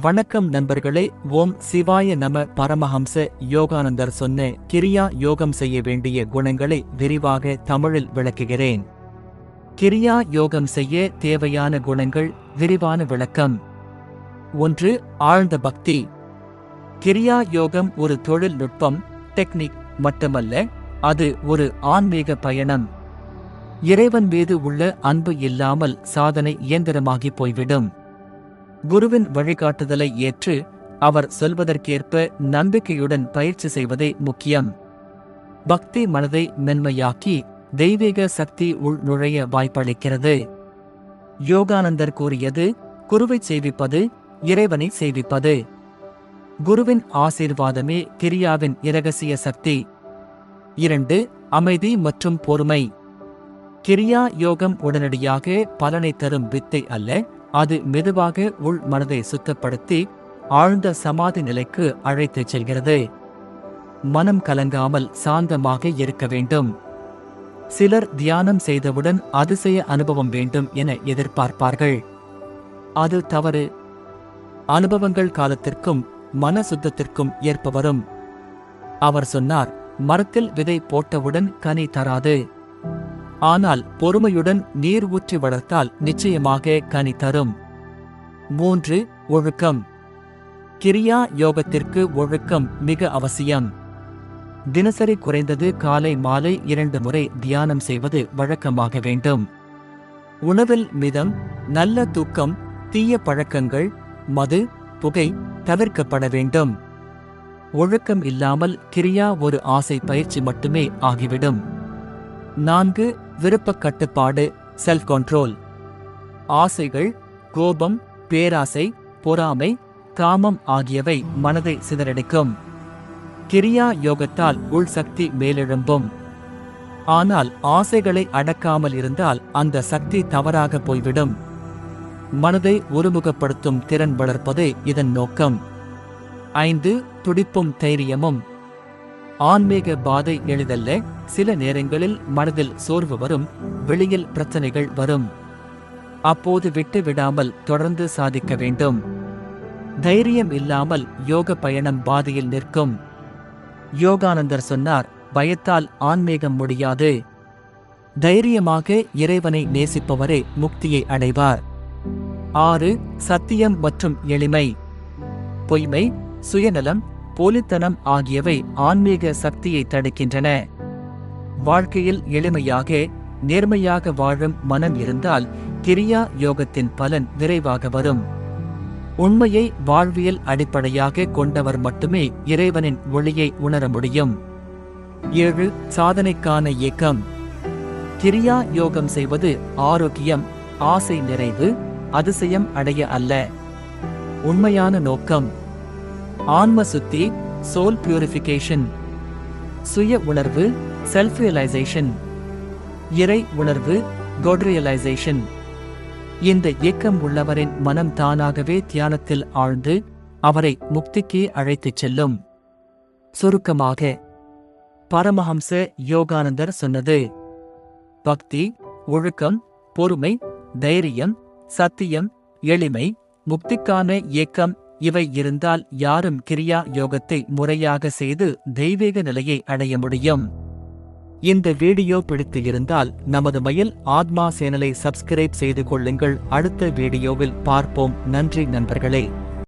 வணக்கம் நண்பர்களே ஓம் சிவாய நம பரமஹம்ச யோகானந்தர் சொன்ன கிரியா யோகம் செய்ய வேண்டிய குணங்களை விரிவாக தமிழில் விளக்குகிறேன். கிரியா யோகம் செய்ய தேவையான குணங்கள் விரிவான விளக்கம். ஒன்று ஆழ்ந்த பக்தி. கிரியா யோகம் ஒரு தொழில்நுட்பம் டெக்னிக் மட்டுமல்ல அது ஒரு ஆன்மீக பயணம். இறைவன் மீது உள்ள அன்பு இல்லாமல் சாதனை இயந்திரமாகி போய்விடும். குருவின் வழிகாட்டுதலை ஏற்று அவர் சொல்வதற்கேற்ப நம்பிக்கையுடன் பயிற்சி செய்வதே முக்கியம். பக்தி மனதை மென்மையாக்கி தெய்வீக சக்தி உள் நுழைய வாய்ப்பளிக்கிறது. யோகானந்தர் கூறியது குருவை சேவிப்பது இறைவனை சேவிப்பது. குருவின் ஆசீர்வாதமே கிரியாவின் இரகசிய சக்தி. இரண்டு அமைதி மற்றும் பொறுமை. கிரியா யோகம் உடனடியாக பலனை தரும் வித்தை அல்ல அது மெதுவாக உள் மனதை சுத்தப்படுத்தி ஆழ்ந்த சமாதி நிலைக்கு அழைத்துச் செல்கிறது. மனம் கலங்காமல் சாந்தமாக இருக்க வேண்டும். சிலர் தியானம் செய்தவுடன் அதிசய அனுபவம் வேண்டும் என எதிர்பார்ப்பார்கள். அது தவறு. அனுபவங்கள் காலத்திற்கும் மன சுத்தத்திற்கும் ஏற்ப வரும். அவர் சொன்னார் மரத்தில் விதை போட்டவுடன் கனி தராது. ஆனால் பொறுமையுடன் நீர் ஊற்றி வளர்த்தால் நிச்சயமாக கனி தரும். மூன்று ஒழுக்கம். கிரியா யோகத்திற்கு ஒழுக்கம் மிக அவசியம். தினசரி குறைந்தது காலை மாலை இரண்டு முறை தியானம் செய்வது வழக்கமாக வேண்டும். உணவில் மிதம் நல்ல தூக்கம் தீய பழக்கங்கள் மது புகை தவிர்க்கப்பட வேண்டும். ஒழுக்கம் இல்லாமல் கிரியா ஒரு ஆசை பயிற்சி மட்டுமே ஆகிவிடும். நான்கு விருப்பக் கட்டுப்பாடு செல்ஃப் கண்ட்ரோல் ஆசைகள் கோபம் பேராசை பொறாமை காமம் ஆகியவை மனதை சிதறடிக்கும். கிரியா யோகத்தால் உள் சக்தி மேலெழும்பும். ஆனால் ஆசைகளை அடக்காமல் இருந்தால் அந்த சக்தி தவறாக போய்விடும். மனதை ஒருமுகப்படுத்தும் திறன் வளர்ப்பதே இதன் நோக்கம். ஐந்து துடிப்பும் தைரியமும். ஆன்மீக பாதை எளிதல்ல. சில நேரங்களில் மனதில் சோர்வு வரும் வெளியில் பிரச்சனைகள் வரும். அப்போது விட்டு விடாமல் தொடர்ந்து சாதிக்க வேண்டும். தைரியம் இல்லாமல் யோக பயணம் பாதையில் நிற்கும். யோகானந்தர் சொன்னார் பயத்தால் ஆன்மீகம் முடியாது. தைரியமாக இறைவனை நேசிப்பவரே முக்தியை அடைவார். ஆறு சத்தியம் மற்றும் எளிமை. பொய்மை சுயநலம் போலித்தனம் ஆகியவை ஆன்மீக சக்தியை தடுக்கின்றன. வாழ்க்கையில் எளிமையாக நேர்மையாக வாழும் மனம் இருந்தால் கிரியா யோகத்தின் பலன் விரைவாக வரும். உண்மையை வாழ்வியல் அடிப்படையாக கொண்டவர் மட்டுமே இறைவனின் ஒளியை உணர முடியும். ஏழு சாதனைக்கான இயக்கம். கிரியா யோகம் செய்வது ஆரோக்கியம் ஆசை நிறைவு அதிசயம் அடைய அல்ல. உண்மையான நோக்கம். ஆன்ம சுத்தி சோல் பியூரிஃபிகேஷன் சுய உணர்வு செல்ஃப் ரியலைசேஷன் இறை உணர்வு God இந்த இயக்கம் உள்ளவரின் மனம் தானாகவே தியானத்தில் ஆழ்ந்து அவரை முக்திக்கு அழைத்துச் செல்லும். சுருக்கமாக பரமஹம்ச யோகானந்தர் சொன்னது பக்தி ஒழுக்கம் பொறுமை தைரியம் சத்தியம் எளிமை முக்திக்கான இயக்கம் இவை இருந்தால் யாரும் கிரியா யோகத்தை முறையாக செய்து தெய்வீக நிலையை அடைய முடியும். இந்த வீடியோ பிடித்து இருந்தால் நமது மயில் ஆத்மா சேனலை சப்ஸ்கிரைப் செய்து கொள்ளுங்கள். அடுத்த வீடியோவில் பார்ப்போம். நன்றி நண்பர்களே.